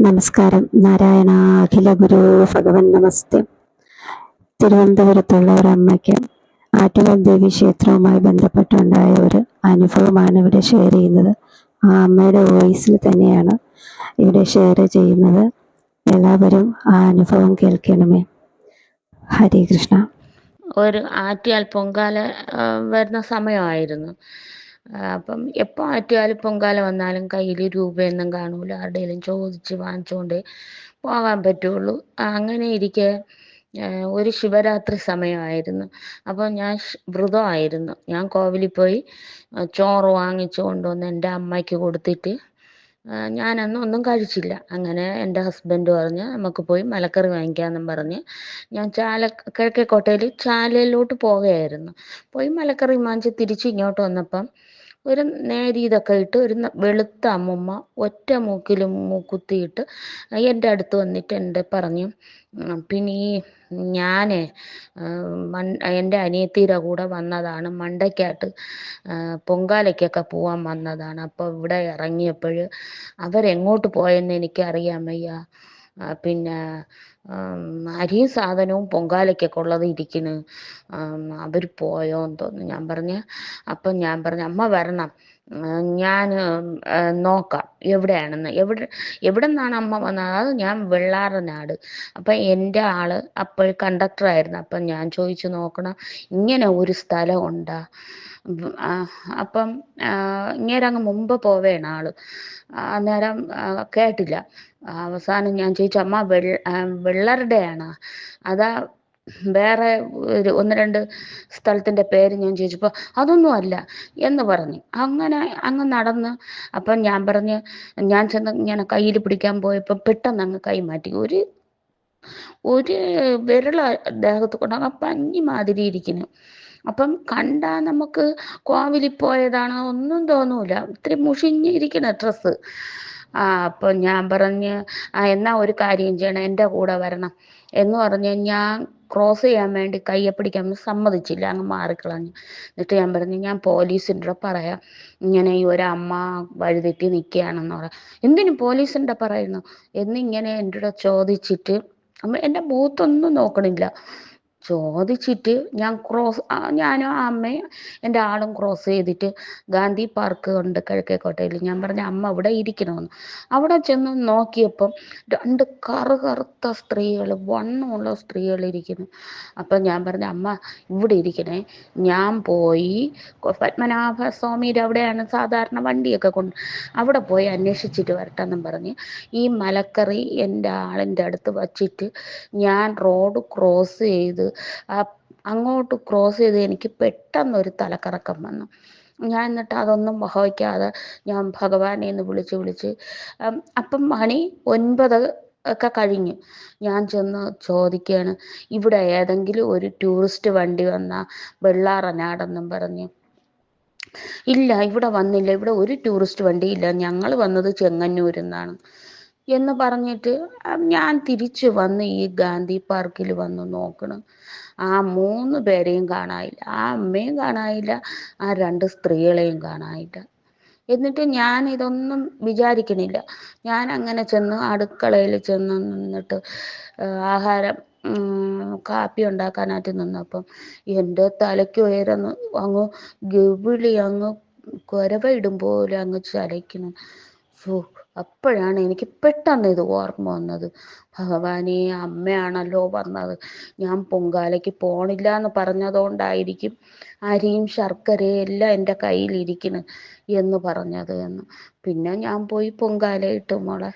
നമസ്കാരം. നാരായണ അഖില ഗുരു ഭഗവൻ നമസ്തേ. തിരുവനന്തപുരത്തുള്ള ഒരു അമ്മയ്ക്ക് ദേവി ക്ഷേത്രവുമായി ബന്ധപ്പെട്ടുണ്ടായ ഒരു അനുഭവമാണ് ഇവിടെ ഷെയർ ചെയ്യുന്നത്. ആ അമ്മയുടെ വോയിസിൽ തന്നെയാണ് ഇവിടെ ഷെയർ ചെയ്യുന്നത്. എല്ലാവരും ആ അനുഭവം കേൾക്കണമേ. ഹരേ കൃഷ്ണ. ഒരു ആറ്റുകാൽ പൊങ്കാല വരുന്ന സമയമായിരുന്നു. അപ്പം എപ്പോ ആറ്റിയാലും പൊങ്കാല വന്നാലും കയ്യിൽ രൂപയൊന്നും കാണൂല. ആരുടെയും ചോദിച്ച് വാങ്ങിച്ചുകൊണ്ട് പോകാൻ പറ്റുള്ളൂ. അങ്ങനെ ഇരിക്കെ ഒരു ശിവരാത്രി സമയമായിരുന്നു. അപ്പോൾ ഞാൻ വ്രതമായിരുന്നു. ഞാൻ കോവിലിൽ പോയി ചോറ് വാങ്ങിച്ചു കൊണ്ടുവന്ന് എന്റെ അമ്മയ്ക്ക് കൊടുത്തിട്ട് ഞാനന്ന് ഒന്നും കഴിച്ചില്ല. അങ്ങനെ എന്റെ ഹസ്ബൻഡ് പറഞ്ഞ് നമുക്ക് പോയി മലക്കറി വാങ്ങിക്കാമെന്നും പറഞ്ഞ് ഞാൻ ചാല കിഴക്കേക്കോട്ടയിൽ ചാലയിലോട്ട് പോവുകയായിരുന്നു. പോയി മലക്കറി വാങ്ങിച്ച് തിരിച്ച് ഇങ്ങോട്ട് വന്നപ്പം ഒരു നേരീതൊക്കെ ഇട്ട് ഒരു വെളുത്ത അമ്മുമ്മ ഒറ്റ മൂക്കിലും മൂക്കുത്തിയിട്ട് എന്റെ അടുത്ത് വന്നിട്ട് എന്റെ പറഞ്ഞു പിന്നെ ഈ ഞാനേ എന്റെ അനിയത്തിയുടെ കൂടെ വന്നതാണ്. മണ്ടയ്ക്കായിട്ട് പൊങ്കാലയ്ക്കൊക്കെ പോവാൻ വന്നതാണ്. അപ്പോൾ ഇവിടെ ഇറങ്ങിയപ്പോൾ അവരെങ്ങോട്ട് പോയെന്ന് എനിക്ക് വയ്യ. ആ, പിന്നെ അരിയും സാധനവും പൊങ്കാലയ്ക്കൊക്കെ ഉള്ളത് ഇരിക്കണ്. അവർ പോയോന്ന് തോന്നുന്നു ഞാൻ പറഞ്ഞ് അപ്പം ഞാൻ പറഞ്ഞു അമ്മ വരണം. ഞാൻ നോക്കാം. എവിടെയാണെന്ന്. എവിടെ എവിടെ നിന്നാണ് അമ്മ വന്നത്? അത് ഞാൻ വെള്ളാറനാട് അപ്പം എന്റെ ആൾ അപ്പോൾ കണ്ടക്ടറായിരുന്നു. അപ്പം ഞാൻ ചോദിച്ചു നോക്കണം ഇങ്ങനെ ഒരു സ്ഥലം ഉണ്ടാ? അപ്പം ഇങ്ങനെ അങ്ങ് മുമ്പ് പോവേണ ആൾ. അന്നേരം കേട്ടില്ല. അവസാനം ഞാൻ ചോദിച്ചു അമ്മ വെള്ള വെള്ളറുടെയാണോ? അതാ വേറെ ഒരു ഒന്ന് രണ്ട് സ്ഥലത്തിന്റെ പേര് ഞാൻ ചോദിച്ചപ്പോൾ അതൊന്നും അല്ല എന്ന് പറഞ്ഞു. അങ്ങനെ അങ്ങ് നടന്ന് അപ്പം ഞാൻ പറഞ്ഞ് ഞാൻ ചെന്ന് ഇങ്ങനെ കയ്യിൽ പിടിക്കാൻ പോയപ്പോൾ പെട്ടെന്ന് അങ്ങ് കൈ മാറ്റി. ഒരു ഒരു വിരള ദേഹത്ത് കൊണ്ടാ അങ്ങ് പഞ്ഞി മാതിരി ഇരിക്കുന്നു. അപ്പം കണ്ടാ നമുക്ക് കോവിലിൽ പോയതാണോ ഒന്നും തോന്നൂല. ഇത്തിരി മുഷിഞ്ഞിരിക്കണ ഡ്രസ്സ്. ആ അപ്പം ഞാൻ പറഞ്ഞ് ആ എന്നാ ഒരു കാര്യം ചെയ്യണം എന്റെ കൂടെ വരണം. എന്ന് പറഞ്ഞ് ഞാൻ ക്രോസ് ചെയ്യാൻ വേണ്ടി കയ്യെ പിടിക്കാൻ സമ്മതിച്ചില്ല. അങ്ങ് മാറിക്കളഞ്ഞു. എന്നിട്ട് ഞാൻ പറഞ്ഞു ഞാൻ പോലീസിന്റെ പറയാ. ഇങ്ങനെ ഈ ഒരു ഒരമ്മ വഴിതെറ്റി നിൽക്കുകയാണെന്ന് പറയാം എന്തിനു പോലീസിന്റെ പറയുന്നു? എന്നിങ്ങനെ എന്റെ ചോദിച്ചിട്ട് അമ്മ എന്റെ മൂത്തൊന്നും നോക്കണില്ല. ചോദിച്ചിട്ട് ഞാൻ ക്രോസ് ഞാനും അമ്മയും എന്റെ ആളും ക്രോസ് ചെയ്തിട്ട് ഗാന്ധി പാർക്ക് ഉണ്ട് കിഴക്കേക്കോട്ടയിൽ. ഞാൻ പറഞ്ഞ അമ്മ ഇവിടെ ഇരിക്കണമെന്ന് അവിടെ ചെന്ന് നോക്കിയപ്പം രണ്ട് കറു കറുത്ത സ്ത്രീകൾ വണ്ണമുള്ള സ്ത്രീകൾ ഇരിക്കുന്നു. അപ്പം ഞാൻ പറഞ്ഞ അമ്മ ഇവിടെ ഇരിക്കണേ. ഞാൻ പോയി പത്മനാഭ സ്വാമിയുടെ അവിടെയാണ് സാധാരണ വണ്ടിയൊക്കെ കൊണ്ട് അവിടെ പോയി അന്വേഷിച്ചിട്ട് വരട്ടെ എന്നും പറഞ്ഞ് ഈ മലക്കറി എന്റെ ആളിന്റെ അടുത്ത് വച്ചിട്ട് ഞാൻ റോഡ് ക്രോസ് ചെയ്ത് അങ്ങോട്ട് ക്രോസ് ചെയ്ത് എനിക്ക് പെട്ടെന്നൊരു തലക്കറക്കം വന്നു. ഞാൻ എന്നിട്ട് അതൊന്നും വഹിക്കാതെ ഞാൻ ഭഗവാനെ എന്ന് വിളിച്ച് വിളിച്ച് അപ്പം മണി ഒൻപത് ഒക്കെ കഴിഞ്ഞു. ഞാൻ ചെന്ന് ചോദിക്കുകയാണ് ഇവിടെ ഏതെങ്കിലും ഒരു ടൂറിസ്റ്റ് വണ്ടി വന്ന വെള്ളാറനാടെന്നും പറഞ്ഞു? ഇല്ല ഇവിടെ വന്നില്ല. ഇവിടെ ഒരു ടൂറിസ്റ്റ് വണ്ടിയില്ല ഞങ്ങൾ വന്നത് ചെങ്ങന്നൂരിൽ നിന്നാണ് എന്ന് പറഞ്ഞിട്ട് ഞാൻ തിരിച്ചു വന്ന് ഈ ഗാന്ധി പാർക്കിൽ വന്ന് നോക്കണം. ആ മൂന്ന് പേരെയും കാണാനില്ല. ആ അമ്മയും കാണാനില്ല. ആ രണ്ട് സ്ത്രീകളെയും കാണാനില്ല. എന്നിട്ട് ഞാൻ ഇതൊന്നും വിചാരിക്കണില്ല. ഞാൻ അങ്ങനെ ചെന്ന് അടുക്കളയിൽ ചെന്ന് നിന്നിട്ട് ആഹാരം കാപ്പി ഉണ്ടാക്കാനായിട്ട് നിന്നപ്പം എന്റെ തലയ്ക്ക് ഉയരന്ന് അങ്ങ് ഗവിളി അങ്ങ് കുരവയിടും പോലെ അങ്ങ് ചലയ്ക്കണം ഫു, അപ്പോഴാണ് എനിക്ക് പെട്ടെന്ന് ഇത് ഓർമ്മ വന്നത്. ഭഗവാനെ അമ്മയാണല്ലോ വന്നത്. ഞാൻ പൊങ്കാലയ്ക്ക് പോണില്ല എന്ന് പറഞ്ഞതുകൊണ്ടായിരിക്കും അരിയും ശർക്കരയും എല്ലാം എന്റെ കയ്യിലിരിക്കുന്നു എന്ന് പറഞ്ഞത് എന്ന്. പിന്നെ ഞാൻ പോയി പൊങ്കാല ഇട്ടു മോളെ.